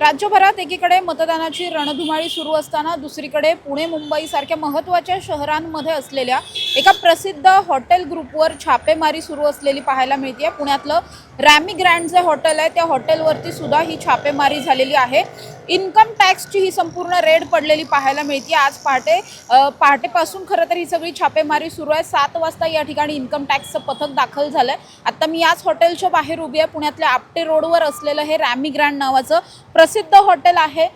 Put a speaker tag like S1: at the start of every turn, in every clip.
S1: राज्यभरात एकीकडे मतदानाची रणधुमाळी सुरू असताना दुसरीकडे पुणे मुंबई सारख्या महत्त्वाच्या शहरांमध्ये असलेल्या एका प्रसिद्ध हॉटेल ग्रुपवर छापेमारी सुरू असलेली पाहायला मिळते पुण्यातलं रॅमी ग्रँड जे हॉटेल आहे. त्या हॉटेलवरती सुद्धा ही छापेमारी झालेली आहे. इन्कम टॅक्सची ही संपूर्ण रेड पडलेली पाहायला मिळते. आज पहाटे पहाटेपासून खरं तर ही सगळी छापेमारी सुरू आहे. सात वाजता या ठिकाणी इन्कम टॅक्सचं पथक दाखल झालं आहे आत्ता मी याच हॉटेलच्या बाहेर उभी आहे. पुण्यातल्या आपटे रोडवर असलेलं हे रॅमी ग्रँड नावाचं प्रसिद्ध हॉटेल आहे.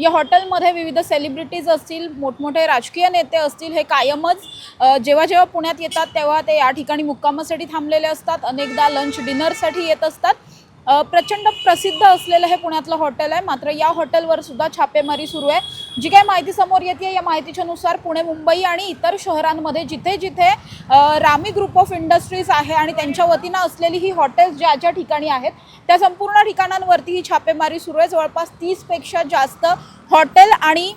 S1: या हॉटेलमध्ये विविध सेलिब्रिटीज असतील मोठमोठे राजकीय नेते असतील हे कायमच जेव्हा जेव्हा पुण्यात येतात तेव्हा ते या ठिकाणी मुक्कामासाठी थांबलेले असतात. अनेकदा लंच डिनरसाठी येत असतात. प्रचंड प्रसिद्ध असलेलं हे पुण्यातलं हॉटेल आहे. मात्र या हॉटेलवर सुद्धा छापेमारी सुरू आहे. जी काही माहिती समोर येते या माहितीच्या नुसार पुणे मुंबई आणि इतर शहरांमध्ये जिथे जिथे रामी ग्रुप ऑफ इंडस्ट्रीज आहे आणि त्यांच्या वतीनं असलेली ही हॉटेल्स ज्या ज्या ठिकाणी आहेत त्या संपूर्ण ठिकाणांवरती ही छापेमारी सुरू आहे. जवळपास तीसपेक्षा जास्त हॉटेल आणि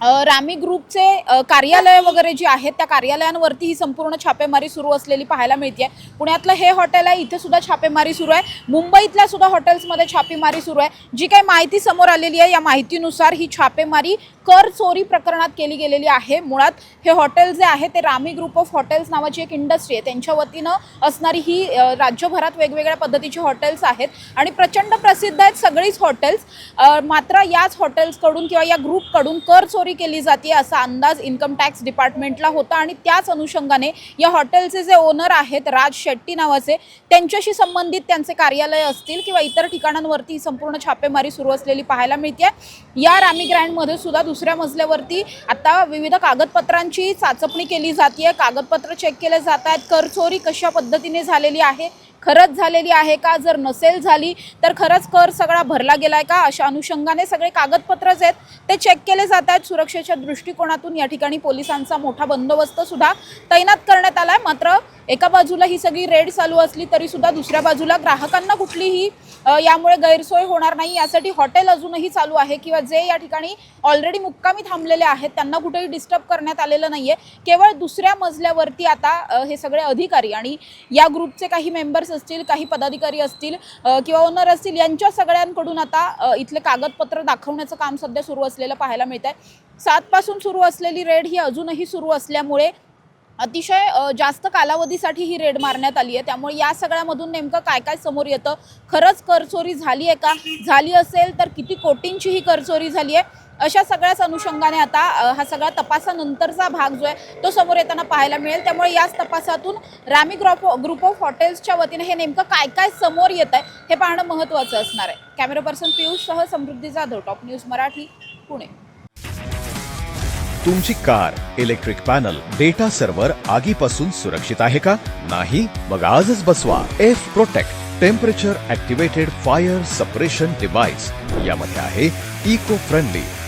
S1: रामी ग्रुपचे कार्यालय वगैरे जी आहेत त्या कार्यालयांवरती ही संपूर्ण छापेमारी सुरू असलेली पाहायला मिळते आहे पुण्यातलं हे हॉटेल आहे इथे सुद्धा छापेमारी सुरू आहे. मुंबईतल्या सुद्धा हॉटेल्समध्ये छापेमारी सुरू आहे. जी काही माहिती समोर आलेली आहे या माहितीनुसार ही छापेमारी कर चोरी प्रकरणात केली गेलेली आहे. मुळात हे हॉटेल जे आहे ते रामी ग्रुप ऑफ हॉटेल्स नावाची एक इंडस्ट्री आहे. त्यांच्या वतीनं असणारी ही राज्यभरात वेगवेगळ्या पद्धतीची हॉटेल्स आहेत आणि प्रचंड प्रसिद्ध आहेत सगळीच हॉटेल्स. मात्र याच हॉटेल्सकडून किंवा या ग्रुपकडून कर चोरी केली जाते असा अंदाज इन्कम टॅक्स डिपार्टमेंटला होता आणि त्याच अनुषंगाने या हॉटेलचे जे ओनर आहेत राज शेट्टी नावाचे त्यांच्याशी संबंधित त्यांचे कार्यालय असतील किंवा इतर ठिकाणांवरती ही संपूर्ण छापेमारी सुरू असलेली पाहायला मिळते या रामी ग्रँडमध्ये सुद्धा दुसऱ्या मजल्यावरती आता विविध कागदपत्रांची चाचपणी केली जाते कागदपत्र चेक केले जात आहेत कर चोरी कशा पद्धतीने झालेली आहे? खरंच झालेली आहे का? जर नसेल झाली तर खरंच कर सगळा भरला गेलाय का? अशा अनुषंगाने सगळे कागदपत्र जे आहेत. ते चेक केले जात आहेत. सुरक्षेच्या दृष्टिकोनातून या ठिकाणी पोलिसांचा मोठा बंदोबस्त सुद्धा तैनात करण्यात आलाय. मात्र एका बाजूला ही सगळी रेड चालू असली तरी सुद्धा दुसऱ्या बाजूला ग्राहकांना कुठलीही यामुळे गैरसोय होणार नाही. यासाठी हॉटेल अजूनही चालू आहे किंवा जे या ठिकाणी ऑलरेडी मुक्कामी थांबलेले आहेत त्यांना कुठेही डिस्टर्ब करण्यात आलेलं नाहीये. केवळ दुसऱ्या मजल्यावरती आता हे सगळे अधिकारी आणि या ग्रुपचे काही मेंबर्स असतील काही पदाधिकारी असतील किंवा ओनर असतील यांच्या सगळ्यांकडून आता इथले कागदपत्र दाखवण्याचं काम सध्या सुरू असलेलं पाहायला मिळत आहे सातपासून सुरू असलेली रेड ही अजूनही सुरू असल्यामुळे अतिशय जास्त कालावधीसाठी ही रेड मारण्यात आली आहे. त्यामुळे या सगळ्यामधून नेमकं काय काय समोर येतं? खरंच करचोरी झाली आहे का? झाली असेल तर किती कोटींची ही करचोरी झाली आहे अशा सगळ्याच अनुषंगाने आता हा सगळा तपासानंतरचा भाग जो आहे तो समोर येताना पाहायला मिळेल. त्यामुळे याच तपासातून रामी ग्रॉप ग्रुप ऑफ हॉटेल्सच्या वतीने हे नेमकं काय काय समोर येत आहे हे पाहणं महत्त्वाचं असणार आहे. कॅमेरा पर्सन पियुषसह समृद्धी जाधव टॉप न्यूज मराठी पुणे.
S2: तुमची car electric panel data server आगीपासून सुरक्षित आहे का? नाही मग आजच बसवा. F protect temperature activated fire suppression device. यामध्ये आहे eco friendly